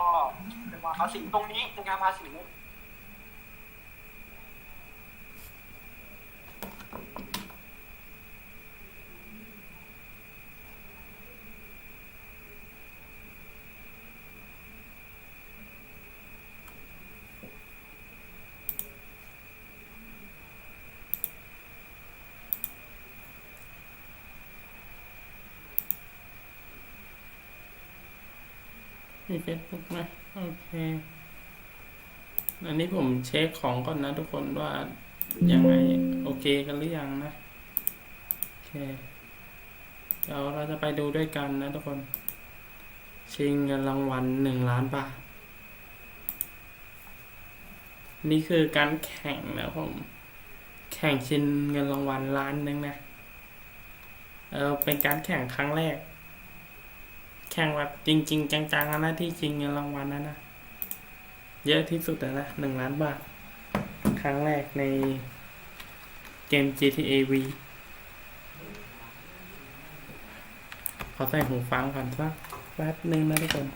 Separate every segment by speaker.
Speaker 1: ก็เป็นว่าภาษีตรงนี้เป็นการภาษี
Speaker 2: มีเฟซบุ๊กไหมโอเค อันนี้ผมเช็คของก่อนนะทุกคนว่ายังไงโอเคกันหรือยังนะ โอเค เดี๋ยวเราจะไปดูด้วยกันนะทุกคน ชิงเงินรางวัลหนึ่งล้านบาท นี่คือการแข่งนะผม แข่งชิงเงินรางวัลล้านหนึ่งนะ เออเป็นการแข่งครั้งแรก แข่งแบบจริง ๆ จังๆนะที่ชิงเงินรางวัลนะนะ เยอะที่สุดนะหนึ่งล้านบาท ครั้งแรกในเกม GTA V ขอใส่หูฟังก่อนสักแป๊บหนึ่งนะทุกคน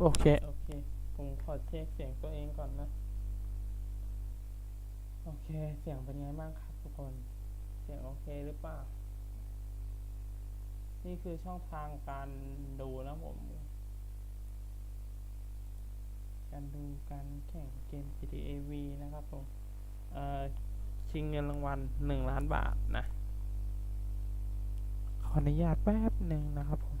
Speaker 2: โอเค คเสียงตัวเองก่อนนะ โอเค เสียงเป็นไงบ้างครับทุกคน เสียงโอเคหรือเปล่า นี่คือช่องทางการดูนะผม การดูการแข่งเกม GTA V นะครับผม เอ่อ ชิงเงินรางวัลหนึ่งล้านบาทนะ ขออนุญาตแป๊บหนึ่งนะครับผม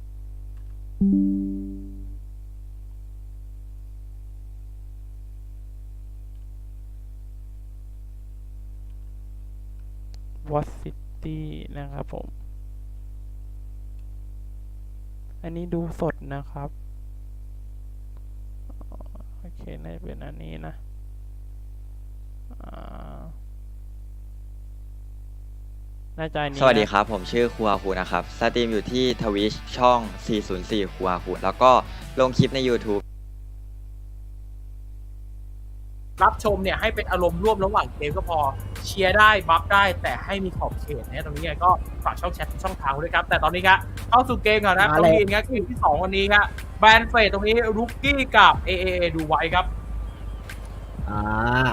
Speaker 2: วอตซิตี้นะครับผม อันนี้ดูสดนะครับ โอเค น่าจะเป็นอันนี้นะน่าจะนี้
Speaker 3: สวัสดี
Speaker 2: ครับ
Speaker 3: ผมชื่อครัวคูนะครับ สตรีมอยู่ที่ทวิชช่อง 404ครัวคูแล้วก็ลงคลิปใน YouTube
Speaker 1: รับชมเนี่ยให้เป็นอารมณ์ร่วมระหว่างเกมก็พอเชียร์ได้บัฟได้แต่ให้มีขอบเขตนะตรงนี้ไงก็ฝากช่องแชททุกช่องทางไว้ด้วยครับ แต่ตอนนี้ครับเข้าสู่เกมก่อนนะ
Speaker 4: มา
Speaker 1: ตรง
Speaker 4: เลย
Speaker 1: นี้นะเกมที่สองวันนี้ครับแบรนด์เฟสตรงนี้รุกกี้กับ AAA ดูไว้ครับ
Speaker 4: อ่า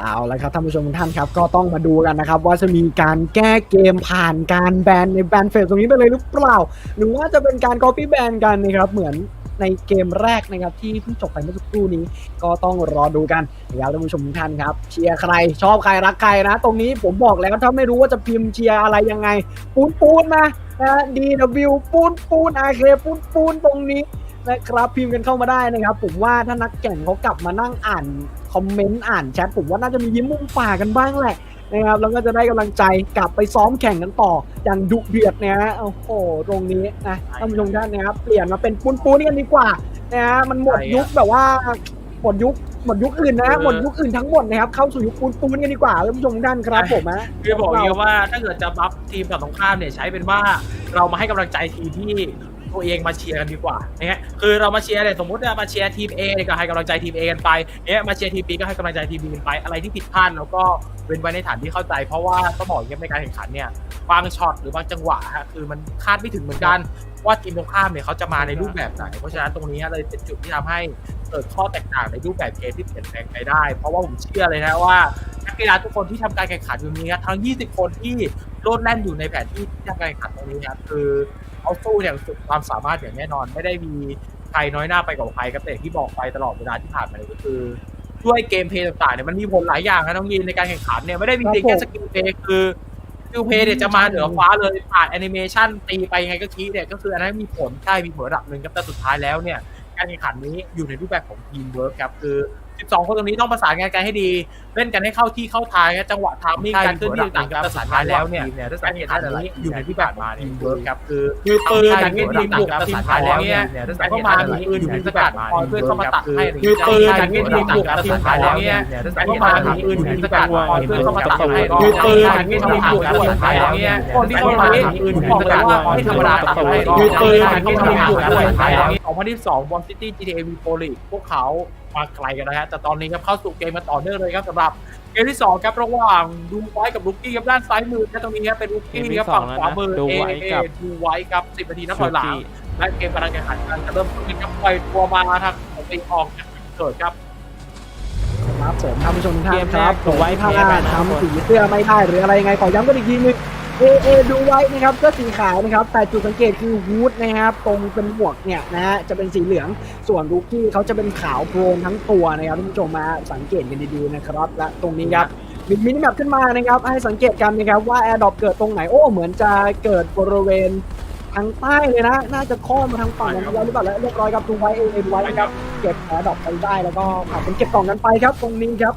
Speaker 4: เอาละครับท่านผู้ชมทุกท่านครับ ก็ต้องมาดูกันนะครับ ว่าจะมีการแก้เกมผ่านการแบนในแบนเฟสตรงนี้ไปเลยหรือเปล่า หรือว่าจะเป็นการ copy แบนกันนะครับเหมือน ในเกมแรกนะครับที่เพิ่งจบไปเมื่อสักครู่นี้ ก็ต้องรอดูกันนะครับท่านผู้ชมทุกท่านครับ เชียร์ใครชอบใครรักใครนะ ตรงนี้ผมบอกแล้วถ้าไม่รู้ว่าจะพิมพ์เชียร์อะไรยังไง ปูนปูนมานะ DW ปูนปูน RK ปูนปูนตรงนี้นะครับพิมพ์กันเข้ามาได้นะครับ ผมว่าถ้านักแข่งเขากลับมานั่งอ่านคอมเมนต์อ่านแชทผมว่าน่าจะมียิ้มมุมปากกันบ้างแหละ นะครับแล้วก็จะได้กำลังใจกลับไปซ้อมแข่งกันต่ออย่างดุเดือดนะฮะโอ้โหตรงนี้นะท่านผู้ชมท่านนะครับเปลี่ยนมาเป็นปูนปูนกันดีกว่านะฮะมันหมดยุคแบบว่าหมดยุคหมดยุคอื่นนะ
Speaker 1: เออ
Speaker 4: หมดยุคอื่นทั้งหมดนะครับเข้าสู่ยุคปูนปูนกันดีกว่าท่านผู้ชมทุกท่านครับผมฮะ
Speaker 1: คือบอกอย่างนี้ว่าถ้าเกิดจะบัฟทีมฝั่งตรงข้ามเนี่ยใช้เป็นว่าเรามาให้กำลังใจทีมที่ ตัวเองมาเชียร์กันดีกว่านี่ยคือเรามาเชียร์เนี่ยสมมติว่ามาเชียร์ทีม A เนี่ยก็ให้กำลังใจทีม A กันไปเนี่ยมาเชียร์ทีม B ก็ให้กำลังใจทีม B กันไป อะไรที่ผิดพลาดเราก็เว้นไว้ในฐานที่เข้าใจ เพราะว่าต้องบอกอย่างนี้ในการแข่งขันเนี่ยบางช็อตหรือบางจังหวะฮะคือมันคาดไม่ถึงเหมือนกันว่าทีมตรงข้ามเนี่ยเขาจะมาในรูปแบบไหน เพราะฉะนั้นตรงนี้เลยเป็นจุดที่ทำให้เกิดข้อแตกต่างในรูปแบบเกมที่เปลี่ยนแปลงไปได้ เพราะว่าผมเชื่อเลยนะว่านักกีฬาทุกคนที่ทำการแข่งขันอยู่นี้ครับทั้ง 20 คนที่โลดแล่นอยู่ในแผนที่ที่ทำการแข่งขันตรงนี้ครับคือ เขาสู้อย่างสุดความสามารถอย่างแน่นอน ไม่ได้มีใครน้อยหน้าไปกว่าใครครับแต่ที่บอกไปตลอดเวลาที่ผ่านมาเลยก็คือด้วยเกมเพย์ต่างๆเนี่ยมันมีผลหลายอย่างนะน้องยีนในการแข่งขันเนี่ยไม่ได้มีเพียงแค่สกิลเพย์คือสกิลเพย์เนี่ยจะมาเหนือฟ้าเลยผ่านแอนิเมชันตีไปยังไงก็คีเนี่ยก็คืออันนั้นมีผลใช่มีผลระดับหนึ่งครับแต่สุดท้ายแล้วเนี่ยการแข่งขันนี้อยู่ในรูปแบบของทีมเวิร์กครับคือ 12 คนตรงนี้ต้องประสานงานกันให้ดี เล่นกันให้เข้าที่เข้าทางครับจังหวะทามมิ่งการเคลื่อนที่ต่างกันประสานงานแล้วเนี่ยการแข่งขันนี้อยู่ในรูปแบบของทีมเวิร์กครับคือคือปืนอย่างเงี้ยทีมบุกทีมขายแล้วเนี่ยแต่ก็มามีปืนอยู่ในสกัดคอยเพื่อนเข้ามาตัดให้คือปืนอย่างเงี้ยทีมบุกทีมขายแล้วเนี่ยแต่ก็มามีปืนอยู่ในสกัดคอยเพื่อนเข้ามาตัดให้คือปืนอย่างเงี้ยทีมบุกทีมขายแล้วเนี่ยคนที่เข้ามาปืนอยู่ในสกัดไม่ธรรมดาตัดให้คือปืนอย่างเงี้ยทีมบุกทีมขายแล้วเนี่ย2022บอลซิตี้ GTA V Pro League พวกเขา มาไกลกันนะฮะแต่ตอนนี้ครับเข้าสู่เกมมาต่อเนื่องเลยครับสำหรับเกมที่สองครับระหว่างดูไว้กับลูกกี้ครับด้านซ้ายมือนะตรงนี้ครับเป็นลูกกี้ครับฝั่งขวามือ
Speaker 2: ดู
Speaker 1: เอ
Speaker 2: ไว้
Speaker 1: เอ
Speaker 2: กับ
Speaker 1: ดูไว้ครับสิบนาทีนับถอยหลังและเกมกำลังแข่งขันกันจะเริ่มต้นขึ้นครับปล่อยตัวมาทางของตีออกจากจุดเกิดครับ
Speaker 4: ครับผมท่านผู้ชมทุกท่าน
Speaker 2: เกม
Speaker 4: ค
Speaker 2: แร
Speaker 4: รั
Speaker 2: ก
Speaker 4: บ
Speaker 2: ดูไว้
Speaker 4: ถ้า
Speaker 2: แพ้ไปนะ
Speaker 4: ทำสีเสื้อไม่ได้หรืออะไรยังไงขอย้ำกันอีกทีนึง เอเอดูไว้นะครับเสื้อสีขาวนะครับ แต่จุดสังเกตคือฮูดนะครับตรงเป็นหมวกเนี่ยนะฮะจะเป็นสีเหลืองส่วนลูกี้เขาจะเป็นขาวโพลนทั้งตัวนะครับท่านผู้ชมมาสังเกตกันดีๆนะครับ และตรงนี้ครับมีมินิแมปขึ้นมานะครับ ให้สังเกตกันนะครับว่าแอร์ดรอปเกิดตรงไหนโอ้เหมือนจะเกิดบริเวณทางใต้เลยนะ น่าจะข้อมาทางฝั่งนั้นแล้วหรือเปล่าแล้วเรียบร้อยครับดูไว้เอเอดูไว้นะครับเก็บแอร์ดรอปไปได้แล้วก็ผ่านเป็นเก็บกล่องกันไปครับ ตรงนี้ครับ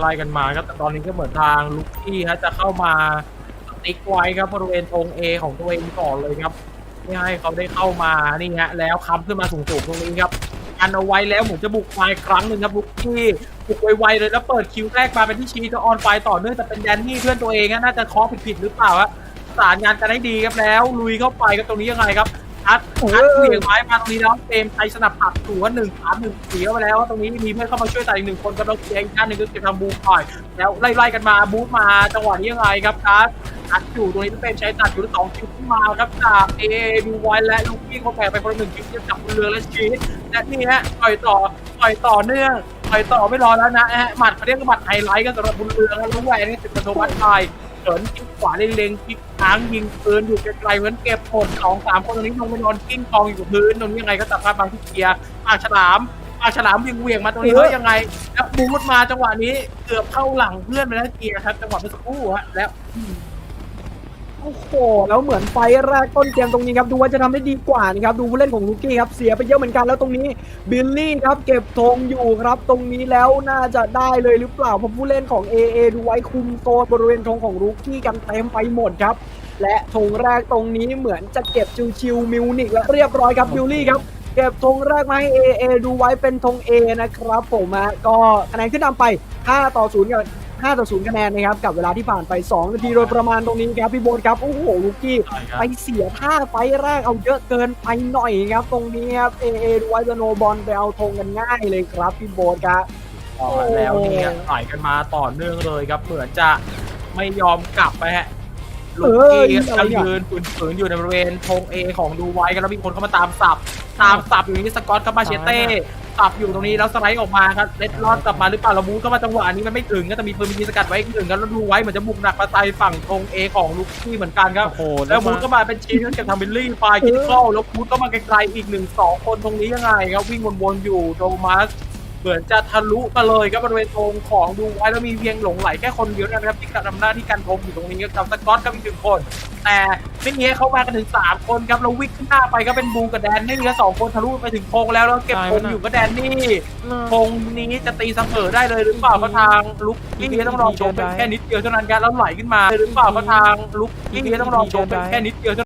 Speaker 1: ไล่ๆกันมาครับแต่ตอนนี้ก็เหมือนทางลูกกี้ฮะจะเข้ามาสติ๊กไว้ครับบริเวณธงเอของตัวเองก่อนเลยครับไม่ให้เขาได้เข้ามานี่ฮะแล้วค้ำขึ้นมาสูงๆตรงนี้ครับกันเอาไว้แล้วเหมือนจะบุกมาอีกครั้งหนึ่งครับลูกกี้บุกไวๆเลยแล้วเปิดคิวแรกมาเป็นที่ชีจะออนไฟต่อเนื่องแต่เป็นแดนนี่เพื่อนตัวเองฮะน่าจะเคาะผิดๆหรือเปล่าฮะสารงานกันให้ดีครับแล้วลุยเข้าไปครับตรงนี้ยังไงครับ อัดอัดเหวี่ยงไม้มาตรงนี้แล้วเฟรมไทยสนับผักถูว่าหนึ่งสามหนึ่งเสียไปแล้วตรงนี้มีเพื่อนเข้ามาช่วยแต่อีกหนึ่งคนกำลังเสียอีกด้านหนึ่งก็เก็บทำบูมปล่อย แล้วไล่ๆกันมาบูทมาจังหวะนี้ยังไงครับการ์ดอัดอยู่ตรงนี้เป็นใช้ตัดอยู่ที่สองคิวขึ้นมาครับจากเอดูไว้และลูกกี้เขาแผ่ไปคนละหนึ่งคิวที่จับเรือและชีสและนี่ฮะปล่อยต่อปล่อยต่อเนื่องปล่อยต่อไม่รอแล้วนะฮะหมัดเขาเรียกว่าหมัดไฮไลท์กันสำหรับบุญเรืองและลูกแหวนนี่ติดประตูวัดไทยเฉินคิกขวาเล็งๆคิกค้างยิงปืนอยู่ไกลๆเหมือนเก็บผลสองสามคนตรงนี้ลงไปนอนกิ้งกองอยู่กับพื้นตรงนี้ยังไงก็ตัดภาพบางที่เกียร์ปากฉลามปากฉลามวิ่งเวียงมาตรงนี้
Speaker 4: เออ
Speaker 1: เฮ้ยยังไง แล้วบูทมาจังหวะนี้เกือบเข้าหลังเพื่อนไปแล้วเกียร์ครับจังหวะเมื่อสักครู่ฮะแล้ว
Speaker 4: โอ้โหแล้วเหมือนไฟแรกต้นเกมตรงนี้ครับดูว่าจะทำได้ดีกว่านะครับดูผู้เล่นของลูกี้ครับเสียไปเยอะเหมือนกันแล้วตรงนี้บิลลี่ครับเก็บธงอยู่ครับตรงนี้แล้วน่าจะได้เลยหรือเปล่าเพราะผู้เล่นของ AA ดูไว้คุมโซนบริเวณธงของลูกี้กันเต็มไปหมดครับ และธงแรกตรงนี้เหมือนจะเก็บชิวๆมิวนิกและเรียบร้อยครับบิลลี่ครับเก็บธงแรกมาให้ AA ดูไว้เป็นธง A นะครับผมก็คะแนนขึ้นนำไป5ต่อ0กับ 5ต่อ0คะแนนนะครับกับเวลาที่ผ่านไป 2 นาทีโดยประมาณตรงนี้ครับพี่โบนครับโอ้โหลูกกี้ไปเสียท่าไฟแรกเอาเยอะเกินไปหน่อยครับ ตรงนี้ครับ AA ดูไว้จะโนบอลไปเอาธงกันง่ายเลยครับพี่โบนครับ
Speaker 1: ออกมาแล้วเนี่ยไหลกันมาต่อเนื่องเลยครับเหมือนจะไม่ยอมกลับไปฮะลูก
Speaker 4: เอ้ย
Speaker 1: กี้
Speaker 4: อะไร
Speaker 1: ก็
Speaker 4: เนี่ย
Speaker 1: ยืนฝืนๆอยู่ในบริเวณธงเอของดูไว้กันแล้วมีคนเข้ามาตามสับ ตามสับอยู่นี่สกอตกับมาเชเต้ สับอยู่ตรงนี้แล้วสไลด์ออกมาครับเล็ดลอดกลับมาหรือเปล่าเราบูทเข้ามาจังหวะนี้มันไม่ถึงก็แต่มีปืนมีสกัดไว้อีกหนึ่งครับแล้วดูไว้เหมือนจะบุกหนักมาใส่ฝั่งธงเอของลูกกี้เหมือนกันครับ
Speaker 2: โอ้โห
Speaker 1: แล้วบูทก็มาเป็นชิ้นเก็บทำบิลลี่ไฟคิดเข้าแล้วบูทก็มาไกลๆอีกหนึ่งสองคนตรงนี้ยังไงครับวิ่งวนๆอยู่โทมัส เหมือนจะทะลุมาเลยครับบริเวณธงของดูไว้แล้วมีเพียงหลงไหลแค่คนเดียวนะครับที่ทำหน้าที่การธงอยู่ตรงนี้กับสกอตกับอีกหนึ่งคน แต่ไม่มีให้เขามากันถึงสามคนครับเราวิ่งขึ้นหน้าไปก็เป็นบูกับแดนนี่แล้วสองคนทะลุไปถึงธงแล้วแล้วเก็บธงอยู่ก็แดนนี่ธงนี้จะตีเสมอได้เลยหรือเปล่าเพราะทางลุกกี้ต้องรอชมเป็นแค่นิดเดียวเท่านั้นครับแล้วไหลขึ้นมาหรือเปล่าเพราะทางลุกกี้ต้องรอชมเป็นแค่นิดเดียวเท่านั้น